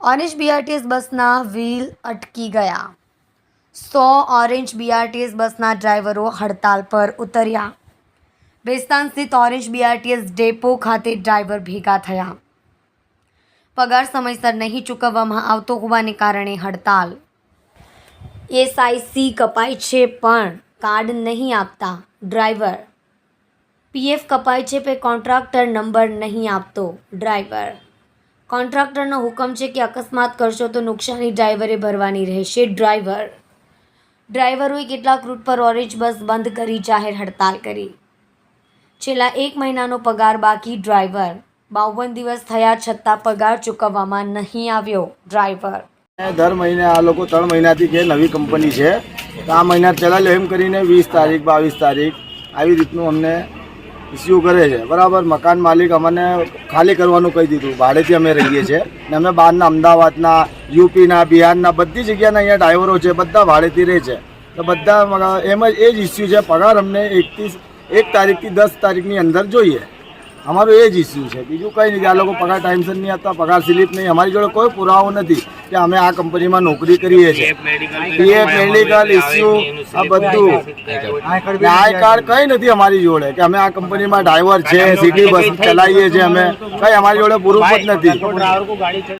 Orange BRTS બસના wheel અટકી ગયા. સો ઓરેન્જ બીઆરટીએસ બસના ડ્રાઈવરો હડતાલ પર ઉતર્યા. બેસ્તાન સ્થિત ઓરેન્જ બીઆરટીએસ ડેપો ખાતે ડ્રાઈવર ભેગા થયા. પગાર સમયસર નહીં ચૂકવવામાં આવતો હોવાને કારણે હડતાલ. એસઆઈસી કપાય છે પણ કાર્ડ નહીં આપતા ડ્રાઈવર પીએફ કપાય છે પણ કોન્ટ્રાક્ટર નંબર નહીં આપતો ડ્રાઈવર કોન્ટ્રાક્ટરનો હુકમ છે કે અકસ્માત કરશો તો નુકસાની ડ્રાઈવરે ભરવાની રહેશે ડ્રાઈવર. ડ્રાઈવરોએ કેટલાક રૂટ પર ઓરેન્જ બસ બંધ કરી જાહેર હડતાલ કરી. છેલ્લા એક મહિનાનો પગાર બાકી ડ્રાઈવર. બાવન દિવસ થયા છતાં પગાર ચૂકવવામાં નહીં આવ્યો ડ્રાઈવર. દર મહિને આ લોકો ત્રણ મહિનાથી કે નવી કંપની છે. આ મહિના પહેલાં લેમ કરીને વીસ તારીખ, બાવીસ તારીખ આવી રીતનું અમને ઇસ્યુ કરે છે. બરાબર, મકાન માલિક અમને ખાલી કરવાનું કહી દીધું. ભાડેથી અમે રહીએ છીએ. ને અમે બહારના અમદાવાદના, યુપીના, બિહારના બધી જગ્યાના અહીંયા ડ્રાઈવરો છે, બધા ભાડેથી રહે છે. તો બધા એમ જ, એ જ ઇસ્યુ છે. પગાર અમને એકથી, એક તારીખથી દસ તારીખની અંદર જોઈએ. અમારું એ જ ઇસ્યુ છે. બીજું કંઈ નહીં કે આ લોકો પગાર ટાઈમસર નહીં આપતા પગાર સ્લીપ નહીં. અમારી જોડે કોઈ પુરાવો નથી કે અમે આ કંપનીમાં નોકરી કરીએ છીએ. પીએફ મેડિકલ ઇસ્યુ આ બધું. આય કાર્ડ કંઈ નથી અમારી જોડે કે અમે આ કંપનીમાં ડ્રાઈવર છે સિટી બસ ચલાવીએ છીએ અમે. કંઈ અમારી જોડે પ્રૂફ જ નથી.